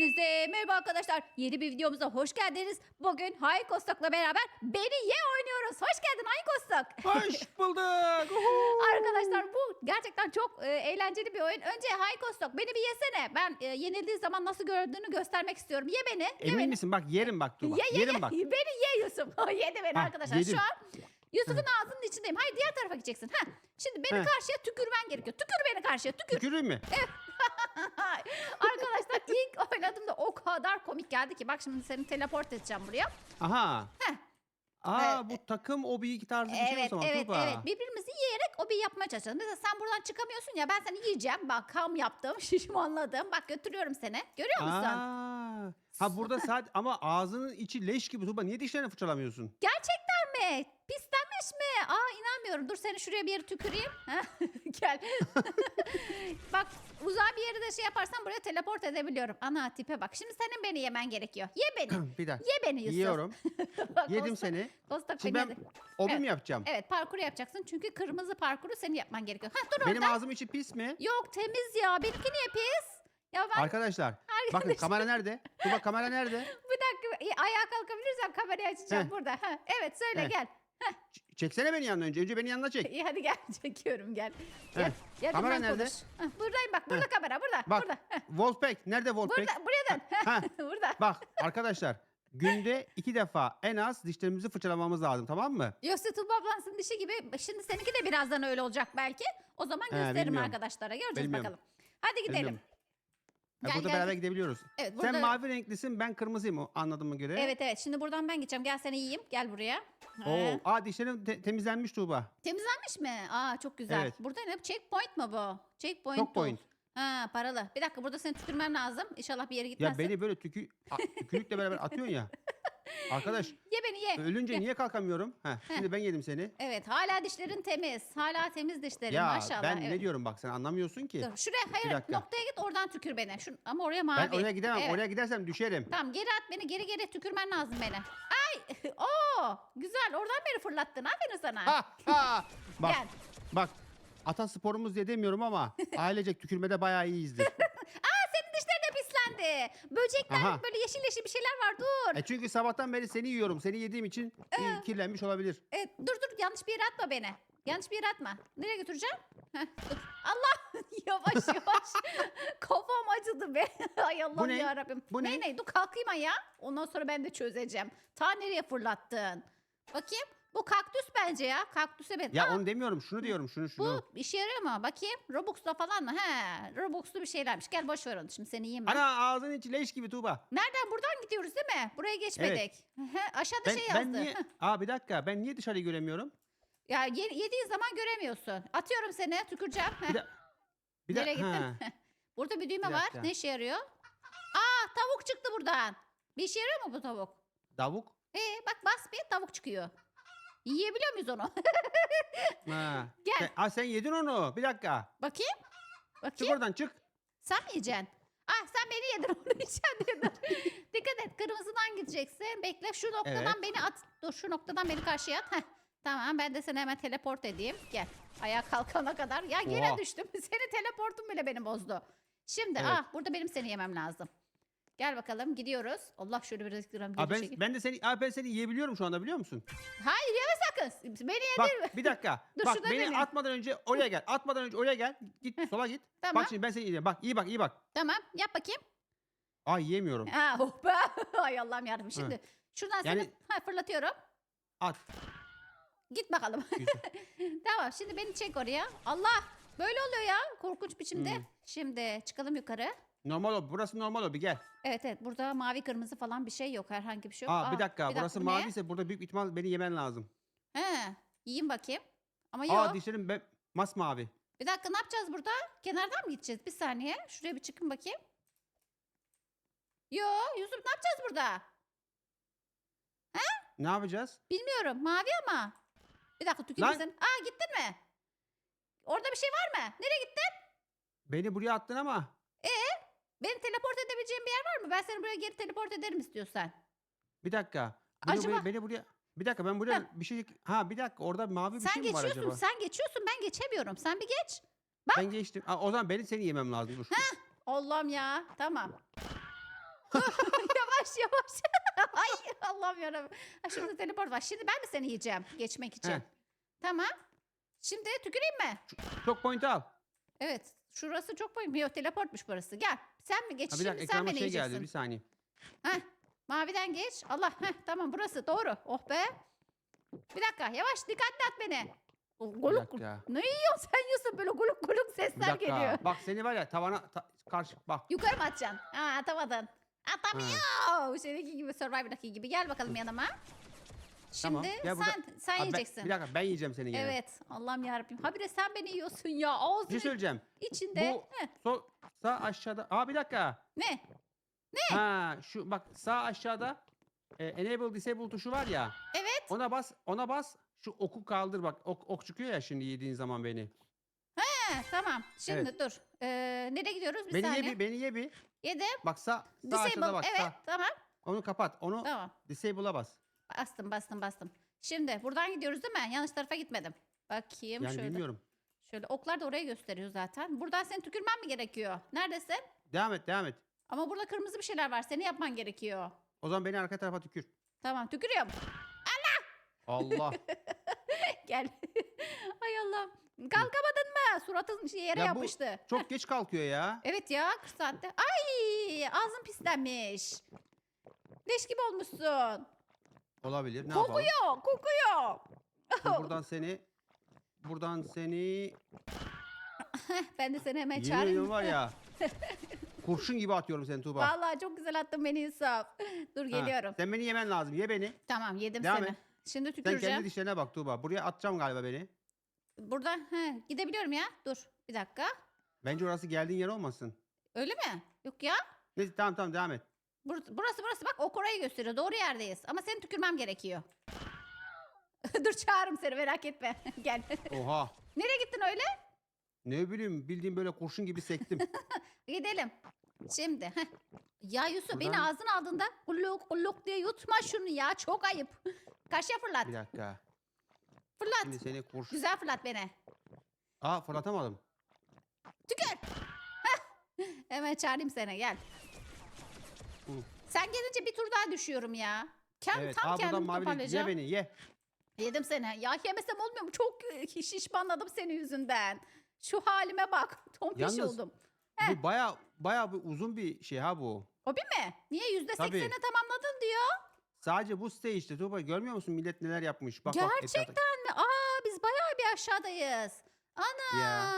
Hepinize merhaba arkadaşlar. Yeni bir videomuza hoş geldiniz. Bugün Haykostok'la beraber Beni Ye oynuyoruz. Hoş geldin Haykostok. Hoş bulduk. Arkadaşlar bu gerçekten çok e, eğlenceli bir oyun. Önce Haykostok beni bir yesene. Ben e, yenildiği zaman nasıl gördüğünü göstermek istiyorum. Ye beni. Ye Emin beni. misin? Bak yerim bak Tuğba. Ye ye yerim ye. bak. Beni ye Yusuf. Yedi beni Ha, arkadaşlar. yedim. Şu an Yusuf'un ağzının içindeyim. Hayır diğer tarafa gideceksin. Ha. Şimdi beni Heh. karşıya tükürmen gerekiyor. Tükür beni karşıya. Tükür. Tüküreyim mi? Arkadaşlar ilk oynadığımda o kadar komik geldi ki. Bak şimdi seni teleport edeceğim buraya. Aha. Heh. Aa Evet. bu takım o bir iki tarzı bir şey o Evet zaman evet Tuğba. evet. Birbirimizi yiyerek o bir yapmaya çalışıyoruz. Mesela sen buradan çıkamıyorsun ya ben seni yiyeceğim. Bak kam yaptım, şişmanladım. Bak götürüyorum seni. Görüyor musun? Aa. Ha burada sadece ama ağzının içi leş gibi Tuğba. Niye dişlerini fırçalamıyorsun? Gerçekten mi? Mi? Aa inanmıyorum. Dur seni şuraya bir yere tüküreyim. Gel. bak uzağa bir yere de şey yaparsan buraya teleport edebiliyorum. Ana tipe bak. Şimdi senin beni yemen gerekiyor. Ye beni. bir dakika. Ye beni Yusuf. Yiyorum. Bak, Yedim Kosta- seni. Kosta Şimdi beni ben yedi. Evet. yapacağım? Evet parkuru yapacaksın. Çünkü kırmızı parkuru senin yapman gerekiyor. Ha dur Benim orada. ağzım içi pis mi? Yok temiz ya. Benimki niye pis? Ya ben Arkadaşlar bakın kamera nerede? Tuğba kamera nerede? bir dakika ayağa kalkabilirsem kamerayı açacağım Heh. burada. Ha, evet söyle Heh. gel. Ç- Çeksene beni yanına önce. Önce beni yanına çek. İyi hadi gel çekiyorum gel. Gel. Heh. Gel Kamera bundan nerede? konuş. Heh, buradayım bak burada kamera burada. Bak Burada. Heh, Wolfpack. Nerede Wolfpack? Burada buraya dön. Ha. burada. Bak arkadaşlar günde iki defa en az dişlerimizi fırçalamamız lazım tamam mı? Yoksa Tuğba ablasının dişi gibi şimdi seninki de birazdan öyle olacak belki. O zaman gösteririm bilmiyorum. arkadaşlara. Göreceğiz Bilmiyorum. bakalım. Hadi gidelim. Bilmiyorum. Gel, burada gel. beraber gidebiliyoruz. Evet, Sen burada- mavi renklisin ben kırmızıyım o anladığıma göre. Evet evet şimdi buradan ben gideceğim. Gel seni yiyeyim. Gel buraya. Oo, He. aa dişlerim te- temizlenmiş Tuğba. Temizlenmiş mi? Aa çok güzel. Evet. Burada ne? Checkpoint mu bu? Checkpoint. Çok tool. point. Ha paralı. Bir dakika burada seni tükürmem lazım. İnşallah bir yere Ya gitmezsin. beni böyle tükü, a- tükürükle beraber atıyorsun ya. Arkadaş Ye beni ye. ölünce Ye. niye kalkamıyorum? Heh, şimdi ben yedim seni. Evet hala dişlerin temiz. Hala temiz dişlerin Ya maşallah. ben evet. ne diyorum bak sen anlamıyorsun ki. Dur şuraya hayır dakika. noktaya git oradan tükür beni. Şu, ama oraya mavi. Ben oraya gidemem. Evet. Oraya gidersem düşerim. Tamam geri at beni geri geri tükürmen lazım beni. Ay Oo güzel oradan beni fırlattın aferin sana. Ha ha. Bak Gel. bak atasporumuz diye demiyorum ama ailecek tükürmede bayağı iyiyizdir. Pislendi. Böcekler Aha. böyle yeşil yeşil bir şeyler var dur. E çünkü sabahtan beri seni yiyorum. Seni yediğim için e, kirlenmiş olabilir. Evet, dur dur yanlış bir yere atma beni. Yanlış bir yere atma. Nereye götüreceğim? Heh, dur. Allah yavaş yavaş. Kafam acıdı be. Ay Allah'ım Bu ne? yarabbim. Bu ne? ne? ne? Dur kalkayım ya. Ondan sonra ben de çözeceğim. Ta nereye fırlattın? Bakayım. Bu kaktüs bence ya. Kaktüse ben. Ya Aa, onu demiyorum. Şunu diyorum. Şunu şunu. bu işe yarıyor mu? Bakayım. Robux'la falan mı? He. Robux'lu bir şeylermiş. Gel boş ver onu. Şimdi seni yiyeyim ben. Ana ağzının içi leş gibi Tuğba. Nereden? Buradan gidiyoruz değil mi? Buraya geçmedik. He, aşağıda Ben, şey ben yazdı. niye... Aa bir dakika. Ben niye dışarıyı göremiyorum? Ya ye- yediğin zaman göremiyorsun. Atıyorum seni, tüküreceğim. Heh. Bir de... Bir Nereye. Ha. gittin? Burada bir düğme Bir var. dakika. Ne işe yarıyor? Aa tavuk çıktı buradan. Bir işe yarıyor mu bu tavuk? Davuk. Ee bak bas bir tavuk çıkıyor. Yiyebiliyor muyuz onu? Ha. Gel. Sen, aa, sen yedin onu. Bir dakika. Bakayım. Çık Bakayım. oradan çık. Sen mi yiyeceksin? Ah sen beni yedin onu yiyeceksin. Dikkat et kırmızıdan gideceksin. Bekle şu noktadan Evet. beni at. Dur şu noktadan beni karşıya at. Heh. Tamam ben de seni hemen teleport edeyim. Gel. Ayağa kalkana kadar. Ya yere Oha. düştüm. Seni teleportun bile beni bozdu. Şimdi Evet. ah burada benim seni yemem lazım. Gel bakalım gidiyoruz. Allah şöyle biraz gram Aa, geri ben, ben de seni aa, ben seni yiyebiliyorum şu anda biliyor musun? Hayır yeme sakın. Beni Bak yedirme. bir dakika. Dur, bak şurada beni deneyim. atmadan önce oraya gel. Atmadan önce oraya gel. Git sola git. Tamam. Bak şimdi ben seni yiyeceğim. Bak iyi bak iyi bak. Tamam yap bakayım. Aa yiyemiyorum. Ha, oh be. Ay Allah'ım yarabbim. Şimdi şuradan Yani- seni ha, fırlatıyorum. At. Git bakalım. Tamam şimdi beni çek oraya. Allah böyle oluyor ya korkunç biçimde. Hmm. Şimdi çıkalım yukarı. Normal o. Burası normal o. Bir gel. Evet evet burada mavi kırmızı falan bir şey yok. Herhangi bir şey yok. Aa, bir dakika. Burası bu ne? maviyse burada büyük ihtimal beni yemen lazım. He, yiyeyim bakayım. Ama yok. Aa dişlerim be- masmavi. Bir dakika ne yapacağız burada? Kenardan mı gideceğiz? Bir saniye. Şuraya bir çıkın bakayım. Yo Yusuf ne yapacağız burada? Ne yapacağız? Bilmiyorum. Mavi ama. Bir dakika tükürmesin. Aa gittin mi? Orada bir şey var mı? Nereye gittin? Beni buraya attın ama. Beni teleport edebileceğin bir yer var mı? Ben seni buraya geri teleport ederim istiyorsan. Bir dakika. Beni, Acaba- beni buraya... Bir dakika ben buraya bir şey... Ha bir dakika orada mavi bir sen şey mi var geçiyorsun, acaba? sen geçiyorsun. Ben geçemiyorum. Sen bir geç. Ben geçtim. Aa, o zaman beni seni yemem lazım. Dur. Allah'ım ya. Tamam. yavaş yavaş. Ay Allah'ım yarabbim. Ha, şimdi teleport var. Şimdi ben mi seni yiyeceğim geçmek için? Heh. Tamam. Şimdi tüküreyim mi? Çok point al. Evet. Şurası çok boyum. Yok teleportmuş burası. Gel. Sen mi? Ha, bir Şimdi dakika sen ekrana beni şey geldi bir saniye. Heh, maviden geç. Allah heh, tamam burası doğru. Oh be. Bir dakika yavaş dikkatli at beni. Guluk. dakika. Ne yiyorsun sen yiyorsun böyle guluk Bir sesler dakika. geliyor. Bak seni var ya tavana ta- karşı bak. Yukarı mı atacaksın? Aa atamadın. Atamıyor. Seninki gibi Survivor'daki gibi. Gel bakalım yanıma. Tamam, Şimdi gel burada. sen sen Abi ben- yiyeceksin. bir dakika ben yiyeceğim seni gene. Evet. Allah'ım yarabbim. Habire sen beni yiyorsun ya. Bir şey söyleyeceğim. içinde. Bu Heh, sol sağ aşağıda. Aa bir dakika. ne? Ha şu bak sağ aşağıda e, enable disable tuşu var ya. Evet. Ona bas, ona bas. Şu oku kaldır bak. Ok, ok çıkıyor ya şimdi yediğin zaman beni. Heh, tamam. Şimdi dur. Ee, nereye gidiyoruz? Bir beni saniye. ye bir, beni ye bir. Yedim. Bak sağ, sağ Disable. aşağıda bak. evet. Sağ. Tamam. Onu kapat. Onu Tamam. disable'a bas. Bastım bastım bastım. Şimdi buradan gidiyoruz değil mi? Yanlış tarafa gitmedim. Bakayım Yani şöyle. bilmiyorum. Şöyle oklar da oraya gösteriyor zaten. Buradan seni tükürmen mi gerekiyor? Neredesin? Devam et, devam et. Ama burada kırmızı bir şeyler var. Seni yapman gerekiyor. O zaman beni arka tarafa tükür. Tamam tükürüyorum. Allah. Gel. Ay Allah. Kalkamadın mı? Suratın şey yere Ya bu- yapıştı. Çok geç kalkıyor ya. Evet ya 40 saatte. Ay ağzın pislenmiş. Leş gibi olmuşsun. Olabilir. Ne yapalım? Kokuyor, kokuyor. Dur buradan seni buradan seni ben de seni hemen yemin çağırayım. ediyorum var ya. kurşun gibi atıyorum seni Tuğba. Vallahi çok güzel attın beni Yusuf. Dur Ha, geliyorum. Sen beni yemen lazım. Ye beni. Tamam yedim Devam seni. et. Şimdi Sen tüküreceğim. kendi dişlerine bak Tuğba. Buraya atacağım galiba beni. Burada he, gidebiliyorum ya. Dur bir dakika. Bence orası geldiğin yer olmasın. Öyle mi? Yok ya. Neyse tamam tamam devam et. Bur- burası burası bak ok orayı gösteriyor. Doğru yerdeyiz. Ama seni tükürmem gerekiyor. Dur çağırırım seni merak etme. Gel. Oha. Nereye gittin öyle? Ne bileyim bildiğim böyle kurşun gibi sektim. Gidelim. Şimdi. heh. Ya Yusuf beni Buradan- ağzına aldığında kulluk kulluk diye yutma şunu ya. Çok ayıp. Karşıya fırlat. Bir dakika. Fırlat. Şimdi seni kurşun... Güzel fırlat beni. Aa fırlatamadım. Tükür. Heh. Hemen çağırayım seni gel. Hı. Sen gelince bir tur daha düşüyorum ya. Kem, Evet. tam kendimi mavi ye toparlayacağım. beni ye. Yedim seni. Ya yemesem olmuyor mu? Çok şişmanladım senin yüzünden. Şu halime bak. Tompiş Yalnız- oldum. Heh. Bu baya baya bir uzun bir şey ha bu. Hobi mi? Niye yüzde Tabii. sekseni tamamladın diyor. Sadece bu stage'de Tuğba görmüyor musun millet neler yapmış? Bak bak Gerçekten etrafta- mi? Aa biz bayağı bir aşağıdayız. Ana. Ya.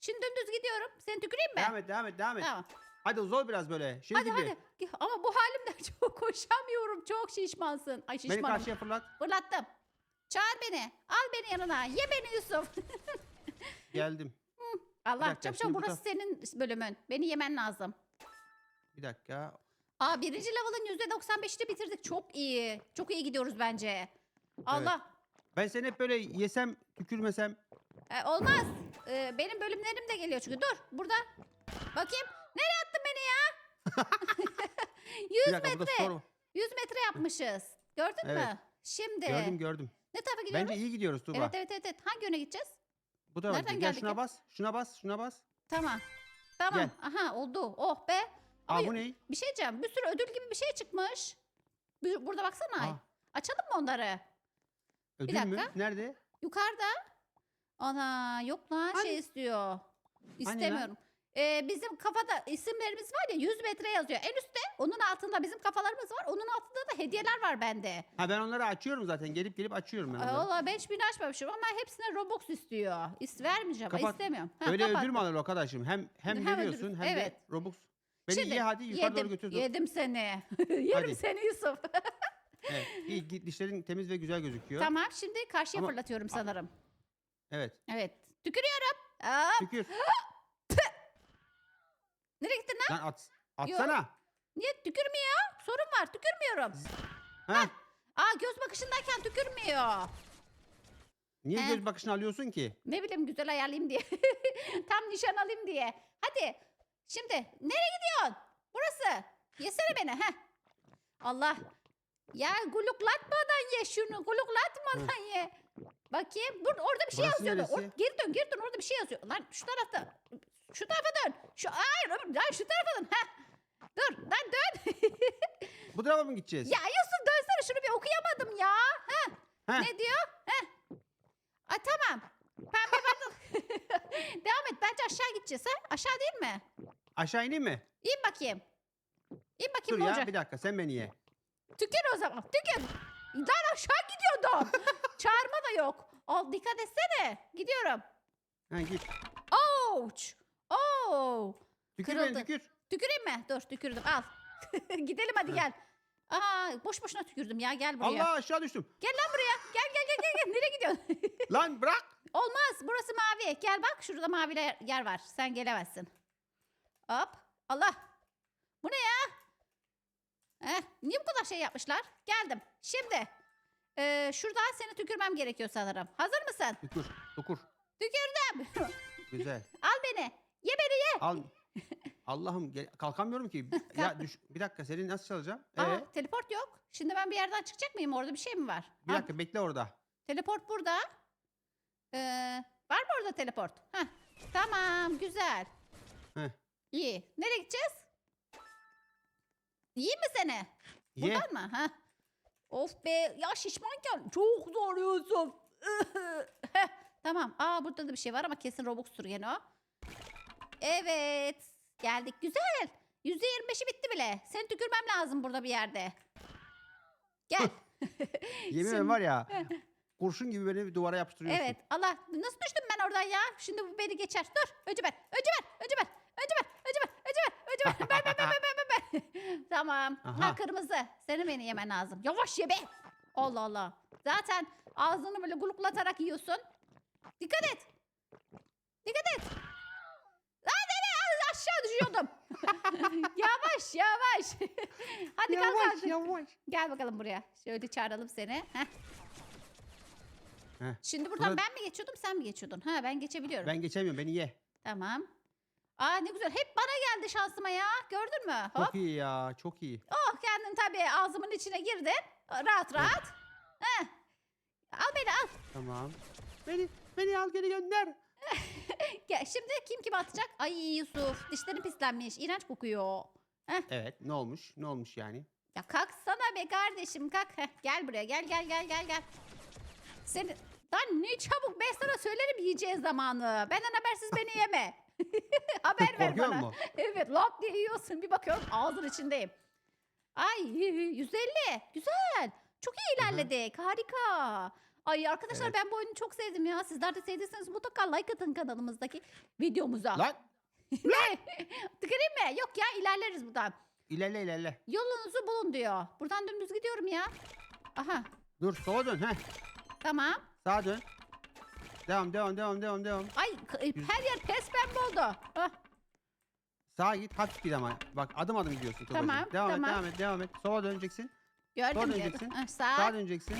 Şimdi dümdüz gidiyorum. Seni tüküreyim mi? Devam et devam et devam et. Tamam. Hadi zor biraz böyle. Şey Hadi gibi. hadi. Ama bu halimde çok koşamıyorum. Çok şişmansın. Ay Beni şişmanım. karşıya fırlat. Fırlattım. Çağır beni. Al beni yanına. Ye beni Yusuf. Geldim. Allah dakika, çabuk şimdi çabuk burası senin bölümün. Beni yemen lazım. Bir dakika. Aa birinci level'ın %95'ini bitirdik. Çok iyi. Çok iyi gidiyoruz bence. Allah. Ben seni hep böyle yesem tükürmesem. E, olmaz. E, benim bölümlerim de geliyor çünkü. Dur burada. Bakayım. Nereye attın beni ya? 100 Bir dakika burada metre. sor. 100 metre yapmışız. Gördün Evet. mü? Şimdi. Gördüm gördüm. Ne tarafa gidiyoruz? Bence iyi gidiyoruz Tuğba. Evet evet evet. evet. Hangi yöne gideceğiz? Bu tarafa Nereden. Gel geldik şuna ya? bas. Şuna bas. Şuna bas. Tamam. Tamam. Gel. Aha oldu. Oh be. Ama Aa bu ne? Bir şey diyeceğim. Bir sürü ödül gibi bir şey çıkmış. Bir- Burada baksana. Aa, Açalım mı onları? ödül mü? dakika. Nerede? Yukarıda. Ana yok lan Hani- şey istiyor. İstemiyorum. Ee, bizim kafada isimlerimiz var ya 100 metre yazıyor. En üstte onun altında bizim kafalarımız var. Onun altında da hediyeler var bende. Ha ben onları açıyorum zaten. Gelip gelip açıyorum ben onları. Valla ben hiçbirini açmamışım ama hepsine Robux istiyor. İst vermeyeceğim. Kapat. istemiyorum. Ha, Öyle ödül mü alır arkadaşım? Hem hem, Hem ödül- veriyorsun hem evet. de Robux. Beni Şimdi ye hadi yukarı doğru yedim, götür. dur. Yedim seni. Yerim Hadi. seni Yusuf. Evet. İyi dişlerin temiz ve güzel gözüküyor. tamam şimdi karşıya Ama- fırlatıyorum sanırım. Evet. Evet. Tükürüyorum. Aa, Tükür. nereye gittin lan? Lan at. Atsana. Niye tükürmüyor? Sorun var. Tükürmüyorum. Ha? Aa göz bakışındayken tükürmüyor. Niye He. göz bakışını alıyorsun ki? Ne bileyim güzel ayarlayayım diye. Tam nişan alayım diye. Hadi. Şimdi nereye gidiyorsun? Burası. Yesene beni. Heh. Allah. Ya guluklatmadan ye şunu. Guluklatmadan ye. Bakayım. Burada orada bir şey Burası yazıyordu. Or- geri dön, geri dön. Orada bir şey yazıyor. Lan şu tarafta. Şu tarafa dön. Şu hayır, öbür- lan şu tarafa dön. Heh. Dur, lan dön. Bu tarafa mı gideceğiz? Ya Yusuf dönsene şunu bir okuyamadım ya. Heh. Heh. Ne diyor? Heh. Ay tamam. Pembe bakın. Devam et. Bence aşağı gideceğiz ha. Aşağı değil mi? Aşağı ineyim mi? İn bakayım. İn bakayım Dur ne ya olacak? bir dakika sen beni ye. Tükür o zaman. Tükür. Lan aşağı gidiyordum. Çağırma da yok. Al dikkat etsene. Gidiyorum. Ha, git. Ouch. Oh. Tükür Kırıldı. beni tükür. Tüküreyim mi? Dur tükürdüm. Al. Gidelim hadi gel. Aa boş boşuna tükürdüm ya gel buraya. Allah aşağı düştüm. Gel lan buraya. Gel gel gel gel. gel. Nereye gidiyorsun? Lan bırak. Olmaz. Burası mavi. Gel bak şurada mavi yer- yer var. Sen gelemezsin. Hop. Allah. Bu ne ya? Eh, niye bu kadar şey yapmışlar? Geldim. Şimdi. Ee, şuradan seni tükürmem gerekiyor sanırım. Hazır mısın? Tükür. Tükür. Tükürdüm. Güzel. Al beni. Ye beni ye. Al. Allah'ım gel- kalkamıyorum ki. ya düş. Bir dakika seni nasıl çalacağım? Ee, Aa, teleport yok. Şimdi ben bir yerden çıkacak mıyım? Orada bir şey mi var? bir Al, dakika bekle orada. teleport burada. Ee, var mı orada teleport? Heh. Tamam. Güzel. Heh. İyi. Nereye gideceğiz? İyi mi seni? Ye. Buradan mı? Ha? Of be. Ya şişmanken çok zor Yusuf. Heh, tamam. Aa burada da bir şey var ama kesin Robux'tur yine o. Evet. Geldik. Güzel. %25'i bitti bile. Seni tükürmem lazım burada bir yerde. Gel. Yemin ederim var ya. kurşun gibi beni bir duvara yapıştırıyorsun. Evet. Allah. Nasıl düştüm ben oradan ya? Şimdi bu beni geçer. Dur. Öcü ver. Öcü ver. Öcü ver. Öcü ver. Öcü ver. Öcü ver. Öcü ver. Ben ben ben ben ben ben. ben. tamam. Ha Aha. kırmızı. Senin beni yemen lazım. Yavaş ye be. Allah Allah. Zaten ağzını böyle guluklatarak yiyorsun. Dikkat et. Dikkat et. Aşağı düşüyordum. yavaş yavaş. Hadi kalk Yavaş artık. yavaş. Gel bakalım buraya. Şöyle çağıralım seni. Heh. Heh. Şimdi buradan Burada- ben mi geçiyordum sen mi geçiyordun? Ha ben geçebiliyorum. Ben geçemiyorum beni ye. Tamam. Aa ne güzel. Hep bana geldi şansıma ya. Gördün mü? Hop. Çok iyi ya çok iyi. Oh kendin tabii ağzımın içine girdin. Rahat rahat. Heh. Al beni al. Tamam. Beni beni al geri gönder. Gel. Şimdi kim kim atacak? Ay Yusuf dişlerin pislenmiş. İğrenç kokuyor. Evet ne olmuş? Ne olmuş yani? Ya kalksana be kardeşim kalk. Heh, gel buraya gel gel gel gel gel. Seni... Lan ne çabuk ben sana söylerim yiyeceğiz zamanı. Benden habersiz beni yeme. Haber ver Korkuyor bana. mu? Evet lap diye yiyorsun. Bir bakıyorum ağzın içindeyim. Ay 150. Güzel. Çok iyi ilerledik. Harika. Ay arkadaşlar Evet. ben bu oyunu çok sevdim ya. Sizler de sevdiyseniz mutlaka like atın kanalımızdaki videomuza. Lan Ne? Tıkırayım mı? Yok ya ilerleriz buradan. ilerle ilerle. Yolunuzu bulun diyor. Buradan dümdüz gidiyorum ya. Aha Dur sola dön. Heh. tamam. Sağa dön. Devam devam devam devam devam. Ay k- her yer pes pembe oldu. Ah, Sağa git hafif git ama. Bak adım adım gidiyorsun Tuğba'cığım. Tamam, Devam tamam. et devam et devam et. Sola döneceksin. gördüm gördüm. döneceksin. Ah, sağ. Sağa döneceksin.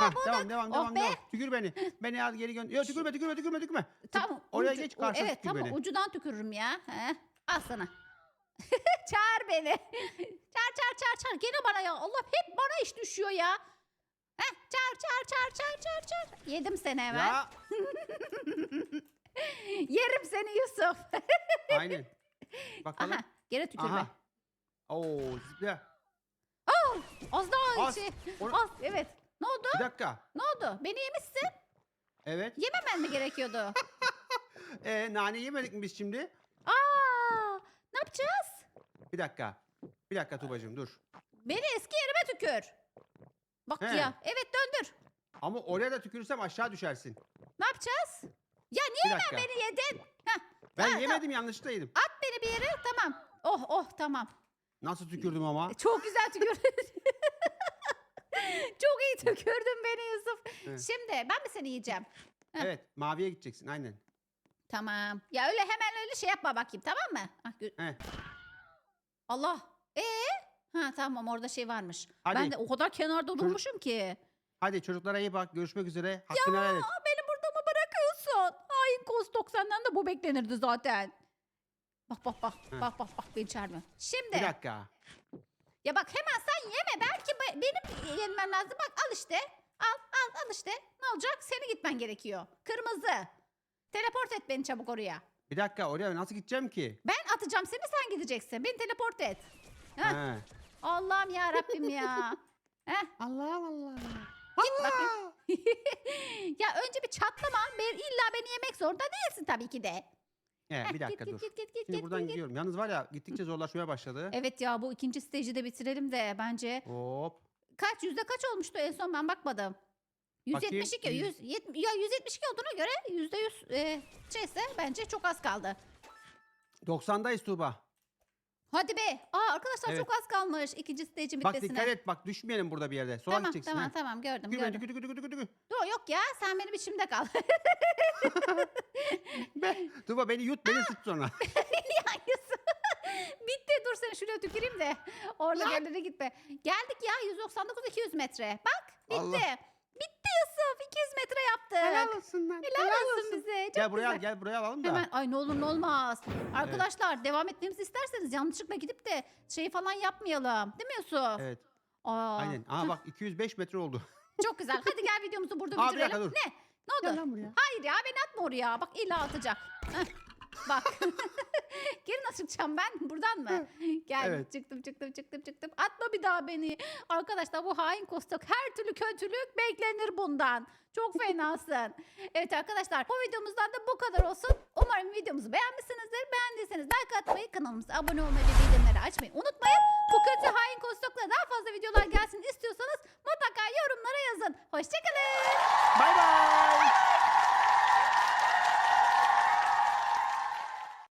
Aa, Heh, devam devam Oh devam be. devam. Tükür beni. Beni al geri gönder. Yok tükürme tükürme tükürme tükürme. Tamam. Oraya ucu- geç, karşıya Evet tükür tamam beni. ucudan tükürürüm ya. He. Al sana. çağır beni. çağır çağır çağır çağır. Gene bana ya. Allah hep bana iş düşüyor ya. Heh, çağır çağır çağır çağır çağır çağır. Yedim seni hemen. Ya. Yerim seni Yusuf. Aynen. Bakalım. Aha gene tükürme. Aha. Oo zıpla. Az daha Az. şey. Onu- Az evet. Ne oldu? Bir dakika. Ne oldu? Beni yemişsin. Evet. Yememen mi gerekiyordu? Ee, nane yemedik mi biz şimdi? Aa, ne yapacağız? Bir dakika. Bir dakika Tuğba'cığım dur. Beni eski yerime tükür. Bak He. ya. Evet döndür. Ama oraya da tükürürsem aşağı düşersin. Ne yapacağız? Ya Bir niye dakika. beni yedin? Heh, Ben Ha, yemedim yanlışlıkla yedim. at beni bir yere. Tamam. Oh oh tamam. Nasıl tükürdüm ama? Çok güzel tükürdün. Çok iyi tükürdün beni Yusuf. Evet. Şimdi ben mi seni yiyeceğim? Heh. Evet maviye gideceksin aynen. Tamam. Ya öyle hemen öyle şey yapma bakayım tamam mı? Ah, gö- Heh. Allah. Ee? Ha tamam orada şey varmış. Hadi. Ben de o kadar kenarda durmuşum ki. Hadi çocuklara iyi bak. Görüşmek üzere. Hakkını helal et. Aa, beni burada mı bırakıyorsun? Ay Kos 90'dan da bu beklenirdi zaten. Bak bak bak. Bak bak bak beni çağırma. Şimdi. Bir dakika. Ya bak hemen sen yeme. Belki be- benim yenmem lazım. Bak al işte. Al al al işte. Ne olacak? Seni gitmen gerekiyor. Kırmızı. Teleport et beni çabuk oraya. Bir dakika oraya nasıl gideceğim ki? Ben atacağım seni sen gideceksin. Beni teleport et. Heh. He. Allah'ım ya Rabbim ya. Heh. Allah Allah. bakayım. Allah. ya önce bir çatlama. Ben, illa beni yemek zorunda değilsin tabii ki de. Evet, Heh, bir dakika git, dur. Git, git, git, Şimdi git, buradan git. gidiyorum. Yalnız var ya gittikçe zorlaşmaya başladı. Evet ya bu ikinci stage'i de bitirelim de bence. Hop. Kaç yüzde kaç olmuştu en son ben bakmadım. Bakayım, 172 yüz- 100, yet- ya 172 olduğuna göre yüzde yüz e, şeyse bence çok az kaldı. 90'dayız Tuğba. Hadi be. Aa arkadaşlar Evet. çok az kalmış ikinci stage'in Bak bitmesine. dikkat et bak düşmeyelim burada bir yerde. Sola Tamam gideceksin. tamam ha. tamam gördüm Tükürme, gördüm. tükür, tükür, tükür, tükür. Dur yok ya sen benim içimde kal. Be, Tuğba beni yut beni sıç sonra. Hangisi? Bitti dur seni şuraya tüküreyim de. Orada yerlere gitme. Geldik ya 199 200 metre. Bak bitti. Allah. Bitti Yusuf 200 metre yaptık. Helal olsun lan. Helal olsun bize. Çok Gel buraya al güzel. gel buraya alalım da. Hemen ay ne olur ne olmaz. Arkadaşlar devam etmemizi isterseniz yanlışlıkla gidip de şey falan yapmayalım. Değil mi Yusuf? Evet Aa, aynen. Aha bak 205 metre oldu. Çok güzel. Hadi gel videomuzu burada Aa, bir bitirelim. dakika, dur. Ne? Ne oldu? Gel lan buraya. Hayır ya beni atma oraya. Bak illa atacak. Heh, Bak. Geri nasıl çıkacağım ben? Buradan mı? Gel Evet. çıktım çıktım çıktım çıktım. Atma bir daha beni. Arkadaşlar bu hain kostok her türlü kötülük beklenir bundan. Çok fenasın. evet arkadaşlar bu videomuzdan da bu kadar olsun. Umarım videomuzu beğenmişsinizdir. Beğendiyseniz like atmayı, kanalımıza abone olmayı ve bildirimleri açmayı unutmayın. Bu kötü hain kostokla daha fazla videolar gelsin istiyorsanız mutlaka yorumlara yazın. Hoşçakalın. Bay bay.